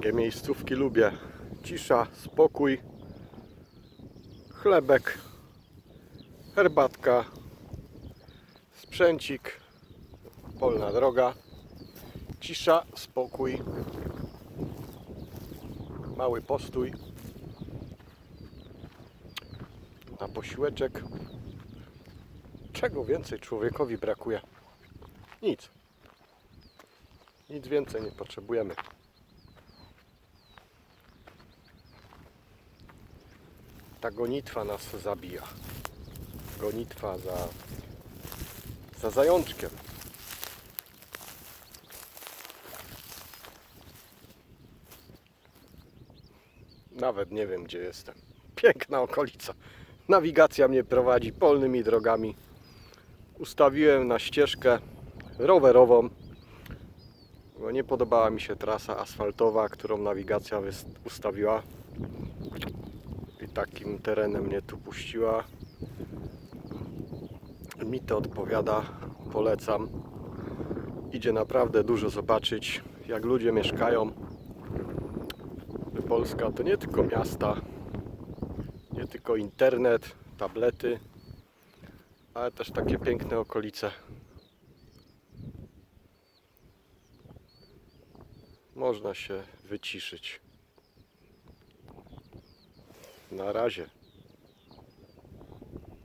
Takie miejscówki lubię. Cisza, spokój, chlebek, herbatka, sprzęcik, polna droga. Cisza, spokój, mały postój na posiłeczek. Czego więcej człowiekowi brakuje? Nic. Nic więcej nie potrzebujemy. Ta gonitwa nas zabija. Gonitwa za, za zajączkiem. Nawet nie wiem gdzie jestem. Piękna okolica. Nawigacja mnie prowadzi polnymi drogami. Ustawiłem na ścieżkę rowerową, bo nie podobała mi się trasa asfaltowa, którą nawigacja ustawiła. Takim terenem mnie tu puściła. Mi to odpowiada, polecam. Idzie naprawdę dużo zobaczyć, jak ludzie mieszkają. Polska to nie tylko miasta, nie tylko internet, tablety, ale też takie piękne okolice. Można się wyciszyć. Na razie.